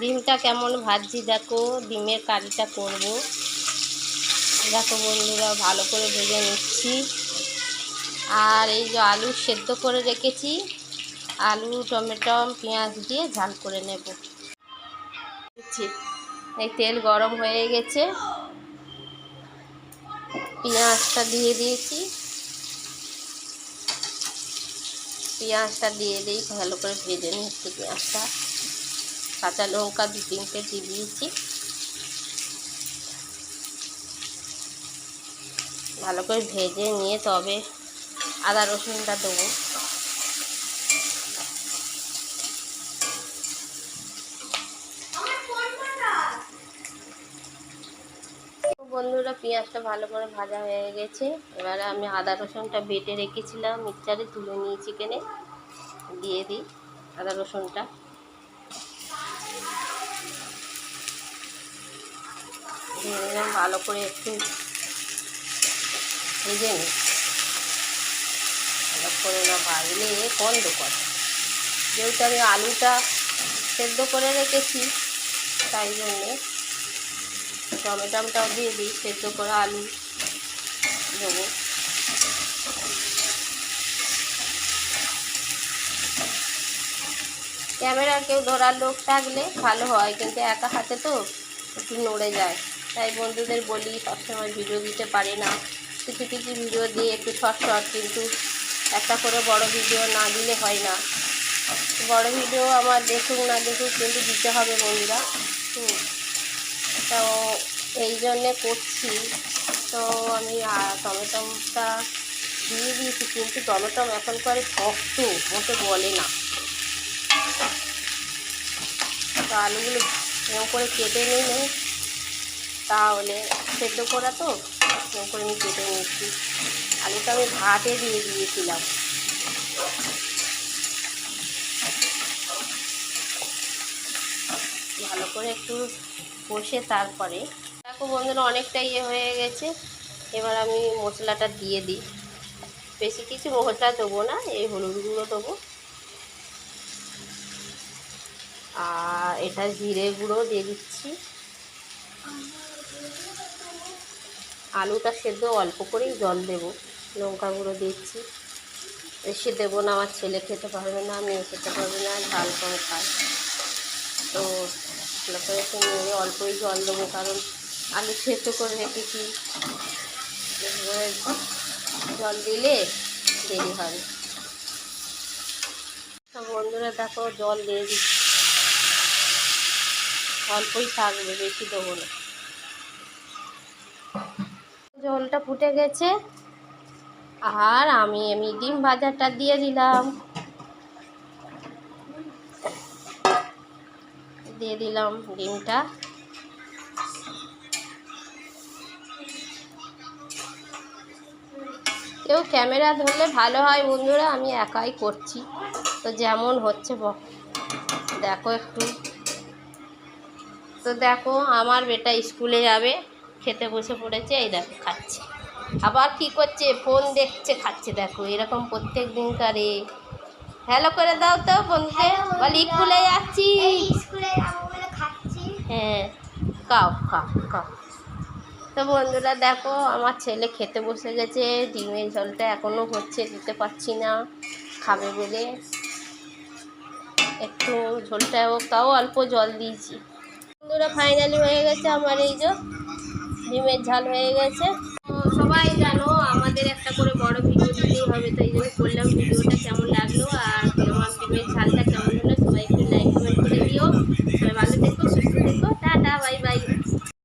ডিমটা কেমন ভাজছি দেখো, ডিমের কারিটা করব। দেখো বন্ধুরা, ভালো করে ভেজে নিচ্ছি। আর এই যে আলু সেদ্ধ করে রেখেছি, আলু, টমেটো, পেঁয়াজ দিয়ে ঝাল করে নেব। এই তেল গরম হয়ে গেছে। পেঁয়াজটা দিয়ে দিয়েছি। পেঁয়াজটা দিয়ে দিই, ভালো করে ভেজে নিচ্ছি পেঁয়াজটা। কাঁচা লঙ্কা দু তিনটে দিয়ে দিয়েছি। ভালো করে ভেজে নিয়ে তবে আদা রসুনটা দেবো। বন্ধুরা, পেঁয়াজটা ভালো করে ভাজা হয়ে গেছে। এবারে আমি আদা রসুনটা বেটে রেখেছিলাম, মিক্সারে তুলে নিয়েছি কেনে দিয়ে দিই আদা রসুনটা। দিয়ে ভালো করে একটু ভেজে নিই। ভালো করে না ভাজলে গন্ধ করে। যেহেতু আমি আলুটা সেদ্ধ করে রেখেছি, তাই জন্যে টমেটোটাও দিয়ে দিই, সেদ্ধ করে আলু দেবো। ক্যামেরা কেউ ধরার লোক থাকলে ভালো হয়, কিন্তু একা হাতে তো একটু নড়ে যায়। তাই বন্ধুদের বলি, সবসময় ভিডিও দিতে পারি না। কিছু কিছু ভিডিও দিয়ে একটু শর্ট শর্ট কিন্তু একটা করে বড় ভিডিও না দিলে হয় না। বড় ভিডিও আমার দেখুক, না দেখুক কিন্তু দিতে হবে বন্ধুরা। হুম। তো এই জন্যে করছি। তো আমি টমেটোটা দিয়ে দিয়েছি, কিন্তু টমেটম এখন করে শক্ত মোটে বলে না। তো আলুগুলো এরকম করে কেটে নিলে তাহলে সেদ্ধ করা তো করে আমি কেটে নিচ্ছি আলুটা আমি ভাতে দিয়ে দিয়েছিলাম। ভালো করে একটু কষে তারপরে, দেখো বন্ধুরা অনেকটা ইয়ে হয়ে গেছে। এবার আমি মশলাটা দিয়ে দিই। বেশি কিছু মশলা দেবো না, এই হলুদ গুঁড়ো দেবো। আর এটা জিরে গুঁড়ো দিয়ে দিচ্ছি। আলুটা সেদ্ধ, অল্প করেই জল দেব। লঙ্কা গুঁড়ো দিচ্ছি। বেশি দেবো না, আমার ছেলে খেতে পারবে না, মেয়ে খেতে পারবে না, ঝাল কম খায়। তো ভালো করে অল্পই জল দেবো, কারণ আলু সেদ্ধ করে রেখেছি। জল দিলে দেরি হবে। বন্ধুরা, দেখো, জল দিয়ে দিচ্ছি। অল্পই থাকবে, বেশি দেবো না। জলটা ফুটে গেছে। আর আমি আমি ডিম ভাজাটা দিয়ে দিলাম। দিয়ে দিলাম ডিমটা। কেউ ক্যামেরা ধরলে ভালো হয় বন্ধুরা, আমি একাই করছি। তো যেমন হচ্ছে দেখো একটু। তো দেখো, আমার বেটা স্কুলে যাবে। খেতে বসে পড়েছে এই দেখো খাচ্ছে। আবার কি করছে? ফোন দেখছে খাচ্ছে। দেখো এরকম প্রত্যেক দিন করে। হ্যালো করে দাও তো বন্ধুকে বল স্কুলে যাচ্ছি। এই স্কুলে যাব বলে খাচ্ছি। হ্যাঁ কাও কাও কাও তো বন্ধুরা দেখো আমার ছেলে খেতে বসে গেছে। ডিমের ঝোলটা এখনও হচ্ছে দিতে পারছি না। খাবে বলে। একটু ঝোলটা হোক তাও অল্প জল দিয়েছি। বন্ধুরা ফাইনালি হয়ে গেছে আমার এই যে ডিমের ঝাল হয়ে গেছে। সবাই জানো, আমাদের একটা করে বড় ভিডিও দিতেই হবে, তাই জন্য করলাম ভিডিওটা কেমন লাগল।